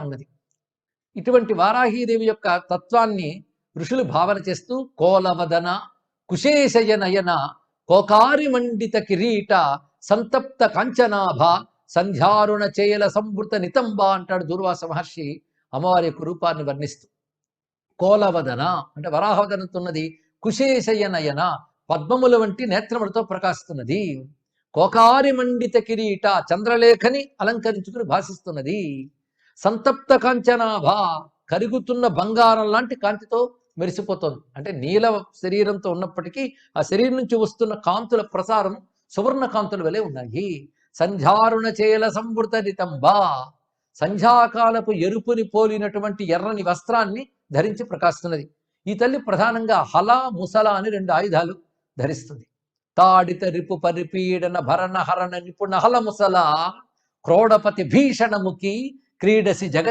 ఉన్నది. ఇటువంటి వారాహీదేవి యొక్క తత్వాన్ని ఋషులు భావన చేస్తూ కోలవదన కుశేషయనయన కోకారి మండిత కిరీట సంతప్త కాంచనాభ సంధ్యారుణ చేయల సంవృత నితంబ అంటాడు దూర్వాస మహర్షి అమ్మవారి యొక్క రూపాన్ని వర్ణిస్తూ. కోలవదన అంటే వరాహవదనంతో ఉన్నది కుశేషయ నయన పద్మముల వంటి నేత్రములతో ప్రకాశిస్తున్నది. కోకారి మండిత కిరీట చంద్రలేఖని అలంకరించుకుని భాషిస్తున్నది. సంతప్త కాంచనాభ కరుగుతున్న బంగారం లాంటి కాంతితో మెరిసిపోతోంది. అంటే నీల శరీరంతో ఉన్నప్పటికీ ఆ శరీరం నుంచి వస్తున్న కాంతుల ప్రసారం సువర్ణ కాంతుల వలె ఉన్నాయి. సంధ్యారుణ చేల సంవృత నితంబ సంధ్యాకాలపు ఎరుపుని పోలినటువంటి ఎర్రని వస్త్రాన్ని ధరించి ప్రకాశిస్తున్నది. ఈ తల్లి ప్రధానంగా హల ముసల అని రెండు ఆయుధాలు ధరిస్తుంది. తాడిత రిపు పరిపీడన భరణ హరణ నిపుణ హల ముసల క్రోడపతి భీషణముఖి क्रीडसी जगत